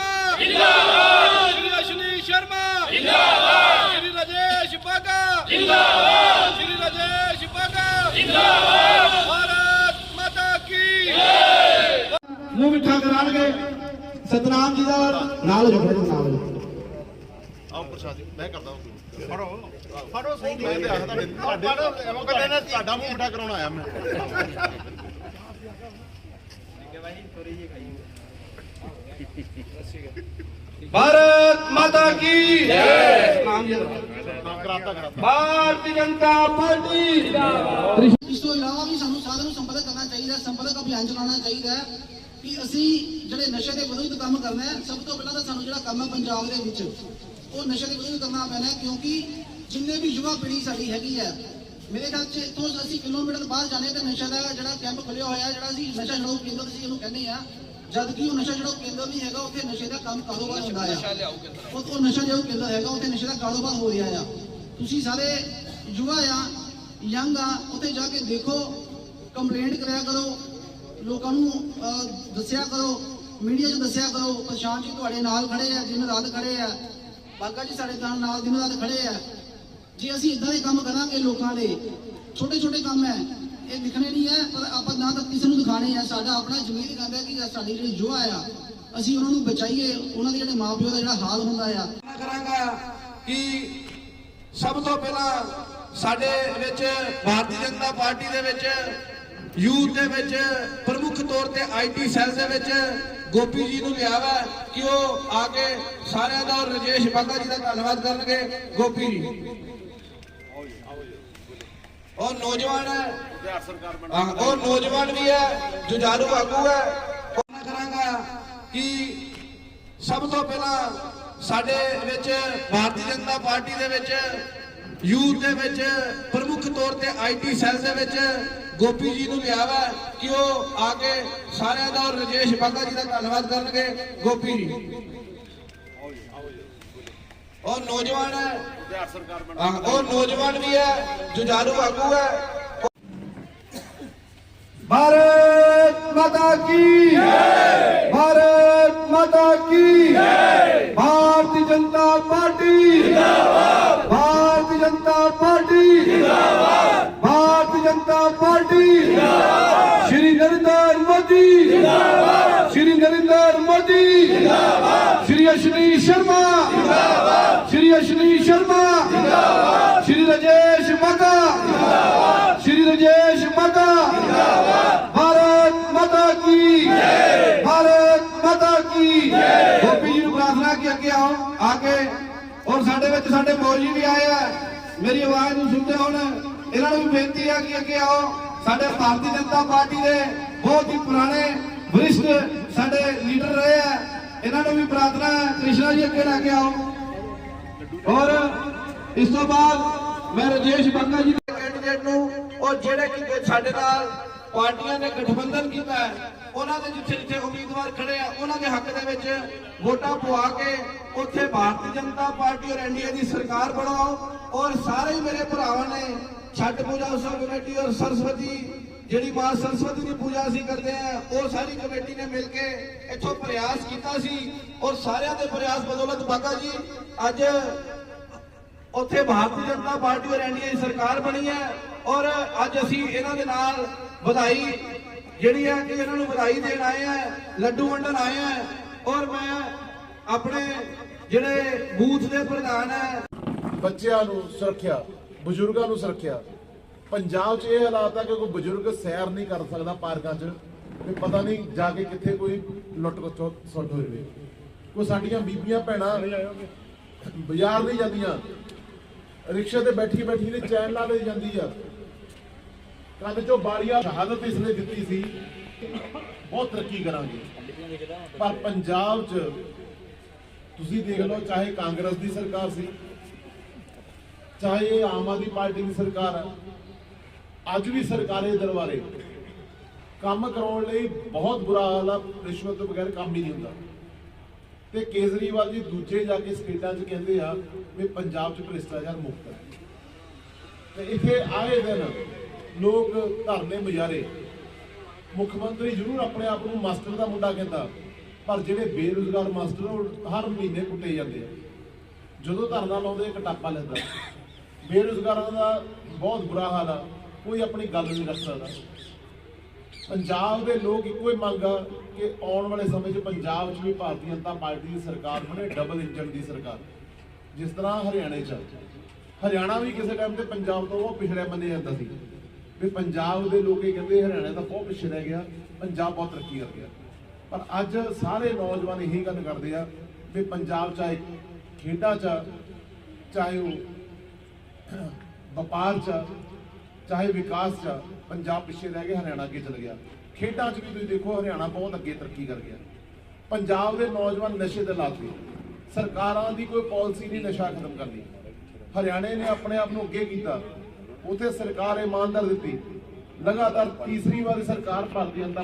ਸ਼ਰਮਾ ਜਿੰਦਾਬਾਦ। ਸ਼੍ਰੀ ਅਸ਼ਨੀ ਸ਼ਰਮਾ। ਜਿੰਦਾਬਾਦ। ਸ਼੍ਰੀ ਰਜੇਸ਼ ਬਾਗਾ ਜਿੰਦਾਬਾਦ। ਸ਼੍ਰੀ ਰਜੇਸ਼ ਬਾਗਾ ਜਿੰਦਾਬਾਦ। ਭਾਰਤ ਮਾਤਾ ਕੀ ਜੈ। ਮੂੰਹ ਮਿੱਠਾ ਕਰਾਣਗੇ। ਸਤਨਾਮ ਜੀ ਦਾ ਨਾਲ ਜੁੜਨ ਨਾਲ। ਆਓ ਪ੍ਰਸ਼ਾਦ ਮੈਂ ਕਰਦਾ ਫੜੋ। ਫੜੋ ਸਹੀ ਮੈਂ ਤੇ ਆਖਦਾ ਤੁਹਾਡੇ ਫੜੋ। ਐਵੇਂ ਕਹਿੰਦੇ ਨੇ ਤੁਹਾਡਾ ਮੂੰਹ ਮਿੱਠਾ ਕਰਾਉਣ ਆਇਆ ਮੈਂ। ਠੀਕ ਹੈ ਭਾਈ ਥੋੜੀ ਜਿਹੀ ਖਾਈਓ। ਦਾ ਕਰਾਤਾ ਕਰਾਤਾ ਭਾਰਤੀ ਜਨਤਾ ਪਾਰਟੀ ਇਸ ਤੋਂ ਇਲਾਵਾ ਵੀ ਸਾਨੂੰ ਸਾਰਿਆਂ ਨੂੰ ਸੰਪਰਕ ਕਰਨਾ ਚਾਹੀਦਾ ਹੈ, ਸੰਪਰਕ ਅਭਿਆਨ ਚਲਾਉਣਾ ਚਾਹੀਦਾ ਹੈ ਕਿ ਅਸੀਂ ਜਿਹੜੇ ਨਸ਼ੇ ਦੇ ਵਿਰੁੱਧ ਕੰਮ ਕਰਨਾ ਹੈ, ਸਭ ਤੋਂ ਪਹਿਲਾਂ ਤਾਂ ਸਾਨੂੰ ਜਿਹੜਾ ਕੰਮ ਹੈ ਪੰਜਾਬ ਦੇ ਵਿੱਚ, ਉਹ ਨਸ਼ੇ ਦੇ ਵਿਰੁੱਧ ਕਰਨਾ ਪੈਣਾ ਹੈ ਕਿਉਂਕਿ ਜਿੰਨੇ ਵੀ ਯੁਵਾ ਪੀੜ੍ਹੀ ਸਾਡੀ ਹੈਗੀ ਹੈ, ਮੇਰੇ ਖਿਆਲ 'ਚ ਇੱਥੋਂ ਅਸੀਂ ਕਿਲੋਮੀਟਰ ਬਾਅਦ ਜਾਣੇ ਤੇ ਨਸ਼ਾ ਦਾ ਜਿਹੜਾ ਕੈਂਪ ਖੁੱਲਿਆ ਹੋਇਆ ਜਿਹੜਾ ਅਸੀਂ ਨਸ਼ਾ ਛਡਾਊ ਕੇਂਦਰ ਅਸੀਂ ਇਹਨੂੰ ਕਹਿੰਦੇ ਆ ਜਦ ਕਿ ਉਹ ਨਸ਼ਾ ਛਡਾਊ ਕੇਂਦਰ ਨਹੀਂ ਹੈਗਾ ਉੱਥੇ ਨਸ਼ੇ ਦਾ ਕੰਮ ਕਾਰੋਬਾਰ ਹੁੰਦਾ ਆ ਉਹ ਉਹ ਨਸ਼ਾ ਛਡਾਊ ਕੇਂਦਰ ਹੈਗਾ ਉੱਥੇ ਨਸ਼ੇ ਦਾ ਕਾਰੋਬਾਰ ਹੋ ਰਿਹਾ ਆ। ਤੁਸੀਂ ਸਾਰੇ ਯੁਵਾ ਆ ਯੰਗ ਆ ਉੱਥੇ ਜਾ ਕੇ ਦੇਖੋ ਕੰਪਲੇਂਟ ਕਰਿਆ ਕਰੋ ਲੋਕਾਂ ਨੂੰ ਦੱਸਿਆ ਕਰੋ ਮੀਡੀਆ 'ਚ ਦੱਸਿਆ ਕਰੋ ਪ੍ਰਸ਼ਾਂਤ ਜੀ ਤੁਹਾਡੇ ਨਾਲ ਖੜੇ ਆ ਦਿਨ ਰਾਤ ਖੜੇ ਆ। ਬਾਗਾ ਜੀ ਸਾਡੇ ਨਾਲ ਨਾਲ ਦਿਨ ਰਾਤ ਖੜੇ ਆ। ਜੇ ਅਸੀਂ ਇਦਾਂ ਦੇ ਕੰਮ ਕਰਾਂਗੇ ਲੋਕਾਂ ਦੇ ਛੋਟੇ ਛੋਟੇ ਕੰਮ ਹੈ ਇਹ ਦਿਖਣੇ ਨਹੀਂ ਹੈ, ਪਰ ਆਪਾਂ ਨਾ ਤਾਂ ਕਿਸੇ ਨੂੰ ਦਿਖਾਣੇ ਆ। ਸਾਡਾ ਆਪਣਾ ਜ਼ਮੀਰ ਕਹਿੰਦਾ ਕਿ ਸਾਡੀ ਜਿਹੜੀ ਯੁਵਾ ਆ, ਅਸੀਂ ਉਹਨਾਂ ਨੂੰ ਬਚਾਈਏ, ਉਹਨਾਂ ਦੇ ਜਿਹੜੇ ਮਾਪਿਓ ਦਾ ਜਿਹੜਾ ਹਾਲ ਹੁੰਦਾ ਆ। ਮੈਂ ਕਰਾਂਗਾ ਕਿ ਸਭ ਤੋਂ ਪਹਿਲਾਂ ਸਾਡੇ ਵਿੱਚ ਭਾਰਤੀ ਜਨਤਾ ਪਾਰਟੀ ਦੇ ਵਿੱਚ, ਯੂਥ ਦੇ ਵਿੱਚ, ਪ੍ਰਮੁੱਖ ਤੌਰ ਤੇ ਆਈਟੀ ਸੈੱਲ ਦੇ ਵਿੱਚ ਗੋਪੀ ਜੀ ਨੂੰ ਲਿਆ ਵਾ ਕਿ ਉਹ ਆ ਕੇ ਸਾਰਿਆਂ ਦਾ ਔਰ ਰਜੇਸ਼ ਬਾਗਾ ਜੀ ਦਾ ਧੰਨਵਾਦ ਕਰਨਗੇ। ਗੋਪੀ ਜੀ। ਉਹ ਨੌਜਵਾਨ ਹੈ। ਬਿਹਾਰ ਸਰਕਾਰ ਬਣ ਉਹ ਨੌਜਵਾਨ ਵੀ ਹੈ, ਜੁਝਾਰੂ ਆਗੂ ਹੈ। ਉਹ ਕਰਾਂਗਾ ਕਿ ਸਭ ਤੋਂ ਪਹਿਲਾਂ ਸਾਡੇ ਵਿੱਚ ਭਾਰਤੀ ਜਨਤਾ ਪਾਰਟੀ ਦੇ ਵਿੱਚ, ਯੂਥ ਦੇ ਵਿੱਚ, ਪ੍ਰਮੁੱਖ ਤੌਰ ਤੇ ਆਈਟੀ ਸੈੱਲ ਦੇ ਵਿੱਚ ਗੋਪੀ ਜੀ ਨੂੰ ਲਿਆ ਵਾ ਕਿ ਉਹ ਆ ਕੇ ਸਾਰਿਆਂ ਦਾ ਔਰ ਰਜੇਸ਼ ਬਾਗਾ ਜੀ ਦਾ ਧੰਨਵਾਦ ਕਰਨਗੇ। ਗੋਪੀ ਜੀ। और नौजवान है। और नौजवान भी है जुझारू आगू है। भारत माता की भारत माता की भारतीय Janata party Bharatiya Janata party Bharatiya Janata party Shri Narendra Modi Shri Narendra Modi Shri Ashni Sharma. ਜਿੰਦਾਬਾਦ ਸ਼੍ਰੀ ਅਸ਼ਨੀ ਸ਼ਰਮਾ। ਜਿੰਦਾਬਾਦ ਸ਼੍ਰੀ ਰਜੇਸ਼ ਮਗਾ ਜਿੰਦਾਬਾਦ ਸ਼੍ਰੀ ਰਜੇਸ਼ ਮਗਾ ਜਿੰਦਾਬਾਦ ਭਾਰਤ ਮਾਤਾ ਕੀ ਜੈ। ਭਾਰਤ ਮਾਤਾ ਕੀ ਜੈ। ਗੋਪੀ ਜੀ ਨੂੰ ਪ੍ਰਾਰਥਨਾ ਕੀ ਅੱਗੇ ਆਓ, ਆ ਕੇ। ਔਰ ਸਾਡੇ ਵਿੱਚ ਸਾਡੇ ਮੋਰ ਜੀ ਵੀ ਆਏ ਆ। ਮੇਰੀ ਆਵਾਜ਼ ਨੂੰ ਸੁਣਦੇ ਹੁਣ, ਇਹਨਾਂ ਨੂੰ ਵੀ ਬੇਨਤੀ ਆ ਕਿ ਅੱਗੇ ਆਓ। ਸਾਡੇ ਭਾਰਤੀ ਜਨਤਾ ਪਾਰਟੀ ਦੇ ਬਹੁਤ ਹੀ ਪੁਰਾਣੇ, ਵਰਿਸ਼ਟ ਸਾਡੇ ਲੀਡਰ ਰਹੇ ਆ। ਇਹਨਾਂ ਨੂੰ ਵੀ ਪ੍ਰਾਰਥਨਾ ਕ੍ਰਿਸ਼ਨਾ ਜੀ ਅੱਗੇ ਲੈ ਕੇ ਆਓ। ਔਰ ਇਸ ਤੋਂ ਬਾਅਦ ਮੈਂ ਰਜੇਸ਼ ਬੰਗਾ ਜੀ ਦੇ ਕੈਂਡੀਡੇਟ ਨੂੰ, ਉਹ ਜਿਹੜੇ ਕਿ ਸਾਡੇ ਨਾਲ ਪਾਰਟੀਆਂ ਨੇ ਗਠਬੰਧਨ ਕੀਤਾ ਹੈ, ਉਹਨਾਂ ਦੇ ਜਿੱਥੇ ਜਿੱਥੇ ਉਮੀਦਵਾਰ ਖੜੇ ਆ, ਉਹਨਾਂ ਦੇ ਹੱਕ ਦੇ ਵਿੱਚ ਵੋਟਾਂ ਪਵਾ ਕੇ ਉੱਥੇ ਭਾਰਤੀ ਜਨਤਾ ਪਾਰਟੀ ਔਰ ਐਨਡੀਏ ਦੀ ਸਰਕਾਰ ਬਣਾਓ। ਔਰ ਸਾਰੇ ਮੇਰੇ ਭਰਾਵਾਂ ਨੇ ਛੱਟ ਪੂਜਾ ਉਤਸਵ ਕਮੇਟੀ ਔਰ ਸਰਸਵਤੀ ਜਿਹੜੀ ਮਾਂ ਸਰਸਵਤੀ ਦੀ ਪੂਜਾ ਅਸੀਂ ਕਰਦੇ ਆ ਉਹ ਸਾਰੀ ਕਮੇਟੀ ਨੇ ਮਿਲ ਕੇ ਇੱਥੋਂ ਪ੍ਰਯਾਸ ਕੀਤਾ ਸੀ ਔਰ ਸਾਰਿਆਂ ਦੇ ਪ੍ਰਯਾਸ ਬਦੌਲਤ ਬਾਗਾ ਜੀ, ਅੱਜ ਉੱਥੇ ਭਾਰਤੀ ਜਨਤਾ ਪਾਰਟੀ ਔਰ ਐਨਡੀਏ ਸਰਕਾਰ ਬਣੀ ਹੈ ਔਰ ਅੱਜ ਅਸੀਂ ਇਹਨਾਂ ਦੇ ਨਾਲ ਵਧਾਈ ਜਿਹੜੀ ਹੈ ਕਿ ਇਹਨਾਂ ਨੂੰ ਵਧਾਈ ਦੇਣ ਆਏ ਆ ਲੱਡੂ ਵੰਡਣ ਆਏ ਆ ਔਰ ਮੈਂ ਆਪਣੇ ਜਿਹੜੇ ਬੂਥ ਦੇ ਪ੍ਰਧਾਨ ਹੈ, ਬੱਚਿਆਂ ਨੂੰ ਸੁਰੱਖਿਆ, ਬਜ਼ੁਰਗਾਂ ਨੂੰ ਸੁਰੱਖਿਆ ਪੰਜਾਬ 'ਚ ਇਹ ਹਾਲਾਤ ਆ ਕਿ ਕੋਈ ਬਜ਼ੁਰਗ ਸੈਰ ਨਹੀਂ ਕਰ ਸਕਦਾ ਪਾਰਕਾਂ 'ਚ ਵੀ ਪਤਾ ਨਹੀਂ ਜਾ ਕੇ ਕਿੱਥੇ ਕੋਈ ਲੁੱਟ ਸੁੱਟ ਹੋ ਜਾਵੇ ਕੋਈ ਸਾਡੀਆਂ ਬੀਬੀਆਂ ਭੈਣਾਂ ਬਾਜ਼ਾਰ ਨਹੀਂ ਜਾਂਦੀਆਂ, ਰਿਕਸ਼ੇ ਤੇ ਬੈਠੀ ਬੈਠੀ ਨੇ ਚੈਨ ਲਾ ਲਈ ਜਾਂਦੀ ਆ। ਕੰਨ ਚੋਂ ਬਾਰੀਆਂ ਸ਼ਹਾਦਤ ਇਸ ਨੇ ਦਿੱਤੀ ਸੀ, ਬਹੁਤ ਤਰੱਕੀ ਕਰਾਂਗੇ। ਪਰ ਪੰਜਾਬ 'ਚ ਤੁਸੀਂ ਦੇਖ ਲਓ, ਚਾਹੇ ਕਾਂਗਰਸ ਦੀ ਸਰਕਾਰ ਸੀ, ਚਾਹੇ ਇਹ ਆਮ ਆਦਮੀ ਪਾਰਟੀ ਦੀ ਸਰਕਾਰ ਹੈ ਅੱਜ ਵੀ ਸਰਕਾਰੀ ਦਰਬਾਰੇ ਕੰਮ ਕਰਾਉਣ ਲਈ ਬਹੁਤ ਬੁਰਾ ਹਾਲ ਆ, ਰਿਸ਼ਵਤ ਤੋਂ ਬਗੈਰ ਕੰਮ ਹੀ ਨਹੀਂ ਹੁੰਦਾ। ਤੇ ਕੇਜਰੀਵਾਲ ਜੀ ਦੂਜੇ ਜਾ ਕੇ ਸਟੇਟਾਂ 'ਚ ਕਹਿੰਦੇ ਆ ਵੀ ਪੰਜਾਬ 'ਚ ਭ੍ਰਿਸ਼ਟਾਚਾਰ ਮੁਕਤ ਹੈ। ਤੇ ਇੱਥੇ ਆਏ ਦਿਨ ਲੋਕ ਧਰਨੇ ਮੁਜ਼ਾਰੇ ਮੁੱਖ ਮੰਤਰੀ ਜ਼ਰੂਰ ਆਪਣੇ ਆਪ ਨੂੰ ਮਾਸਟਰ ਦਾ ਮੁੰਡਾ ਕਹਿੰਦਾ, ਪਰ ਜਿਹੜੇ ਬੇਰੁਜ਼ਗਾਰ ਮਾਸਟਰ ਉਹ ਹਰ ਮਹੀਨੇ ਕੁੱਟੇ ਜਾਂਦੇ ਆ। ਜਦੋਂ ਧਰਨਾ ਲਾਉਂਦੇ ਇੱਕ ਟਾਪਾ ਲੈਂਦਾ, ਬੇਰੁਜ਼ਗਾਰਾਂ ਦਾ ਬਹੁਤ ਬੁਰਾ ਹਾਲ ਆ। ਕੋਈ ਆਪਣੀ ਗੱਲ ਨਹੀਂ ਰੱਖ ਸਕਦਾ। ਪੰਜਾਬ ਦੇ ਲੋਕ ਇੱਕੋ ਹੀ ਮੰਗ ਆ ਕਿ ਆਉਣ ਵਾਲੇ ਸਮੇਂ 'ਚ ਪੰਜਾਬ 'ਚ ਵੀ ਭਾਰਤੀ ਜਨਤਾ ਪਾਰਟੀ ਦੀ ਸਰਕਾਰ ਬਣੇ ਡਬਲ ਇੰਜਨ ਦੀ ਸਰਕਾਰ। ਜਿਸ ਤਰ੍ਹਾਂ ਹਰਿਆਣੇ 'ਚ ਆ। ਹਰਿਆਣਾ ਵੀ ਕਿਸੇ ਟਾਈਮ ਤੇ ਪੰਜਾਬ ਤੋਂ ਬਹੁਤ ਪਿਛੜਿਆ ਮੰਨਿਆ ਜਾਂਦਾ ਸੀ। ਵੀ ਪੰਜਾਬ ਦੇ ਲੋਕ ਇਹ ਕਹਿੰਦੇ ਹਰਿਆਣਾ ਤਾਂ ਬਹੁਤ ਪਿੱਛੇ ਰਹਿ ਗਿਆ ਪੰਜਾਬ ਬਹੁਤ ਤਰੱਕੀ ਕਰ ਗਿਆ। ਪਰ ਅੱਜ ਸਾਰੇ ਨੌਜਵਾਨ ਇਹੀ ਗੱਲ ਕਰਦੇ ਆ ਵੀ ਪੰਜਾਬ ਚਾਹੇ ਖੇਡਾਂ 'ਚ ਆ, ਚਾਹੇ ਉਹ ਵਪਾਰ 'ਚ ਆ, ਚਾਹੇ ਵਿਕਾਸ 'ਚ ਪੰਜਾਬ ਪਿੱਛੇ ਰਹਿ ਗਿਆ, ਹਰਿਆਣਾ ਅੱਗੇ ਚਲ ਗਿਆ। ਖੇਡਾਂ 'ਚ ਵੀ ਤੁਸੀਂ ਦੇਖੋ, ਹਰਿਆਣਾ ਬਹੁਤ ਅੱਗੇ ਤਰੱਕੀ ਕਰ ਗਿਆ। ਪੰਜਾਬ ਦੇ ਨੌਜਵਾਨ ਨਸ਼ੇ ਤੇ ਲੱਗ ਗਏ। ਸਰਕਾਰਾਂ ਦੀ ਕੋਈ ਪਾਲਿਸੀ ਨਹੀਂ ਨਸ਼ਾ ਖਤਮ ਕਰਨੀ। ਹਰਿਆਣੇ ਨੇ ਆਪਣੇ ਆਪ ਨੂੰ ਅੱਗੇ ਕੀਤਾ। ਉਥੇ ਸਰਕਾਰ ਇਮਾਨਦਾਰ ਦਿੱਤੀ। ਲਗਾਤਾਰ ਤੀਸਰੀ ਵਾਰੀ ਸਰਕਾਰ ਭਾਰਤੀ ਜਨਤਾ